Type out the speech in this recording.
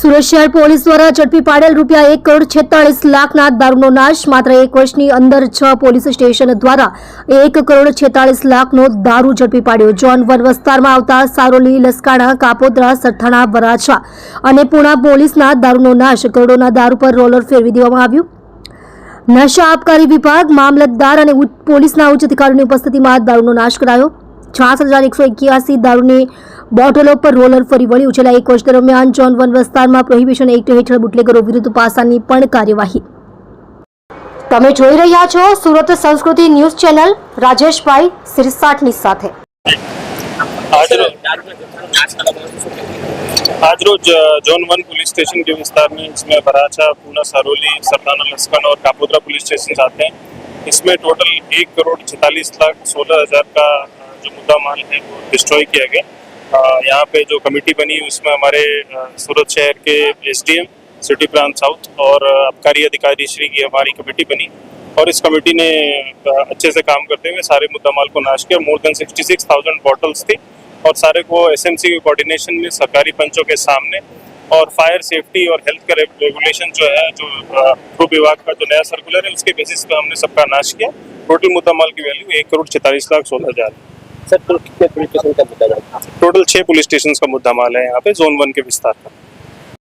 સુરત શહેર પોલીસ દ્વારા ઝડપી પાડેલ રૂપિયા એક કરોડ છેતાળીસ લાખના દારૂનો નાશ, માત્ર એક વર્ષની અંદર છ પોલીસ સ્ટેશન દ્વારા એક કરોડ છેતાળીસ લાખનો દારૂ ઝડપી પાડ્યો. જોન વન વિસ્તારમાં આવતા સારોલી, લસકાણા, કાપોદ્રા સરથાણા વરાછા અને પુણા પોલીસના દારૂનો નાશ કરોડોના દારૂ પર રોલર ફેરવી દેવામાં આવ્યું. નશા આબકારી વિભાગ, મામલતદાર અને પોલીસના ઉચ્ચ અધિકારીઓની ઉપસ્થિતિમાં દારૂનો નાશ કરાયો. છાસઠ દારૂની બોટલો પર રોલર ફરી વળ્યું. છેલ્લા એક વર્ષ દરમિયાન જોન વન વિસ્તારમાં પ્રોહિબિશન એક્ટ હેઠળ બુટલેગરો વિરુદ્ધ પાસાની પણ કાર્યવાહી. તમે જોઈ રહ્યા છો સુરત સંસ્કૃતિ ન્યૂઝ ચેનલ રાજેશભાઈ સિરસાટની સાથે. આજરોજ जोन वन पुलिस स्टेशन के विस्तार में इसमें बराचा पूना सरोली सरदाना लस्कन और कापोद्रा पुलिस स्टेशन आते हैं इसमें टोटल एक करोड़ छतालीस लाख जो मुद्दा माल है, वो डिस्ट्रॉय किया गया। यहाँ पे जो कमेटी बनी, उसमें हमारे सूरत शहर के एसडीएम सिटी प्लान साउथ और आबकारी अधिकारी श्री की हमारी कमेटी बनी। और इस कमेटी ने अच्छे से काम करते हुए सारे मुद्दा माल को नाश किया। More than sixty six thousand bottles थी और सारे को एसएमसी के कोऑर्डिनेशन में, सरकारी पंचों के सामने और फायर सेफ्टी और हेल्थ का रेगुलेशन जो है, जो ग्रुप विभाग का जो नया सर्कुलर है, उसके बेसिस पे हमने सबका नाश किया। टोटल मुद्दा माल की वैल्यू एक करोड़ छितालीस लाख सोलह हज़ार। सर कुल कितने पुलिस स्टेशन का मुद्दा था टोटल छह पुलिस स्टेशन का मुद्दा माल है यहाँ पे जोन वन के विस्तार का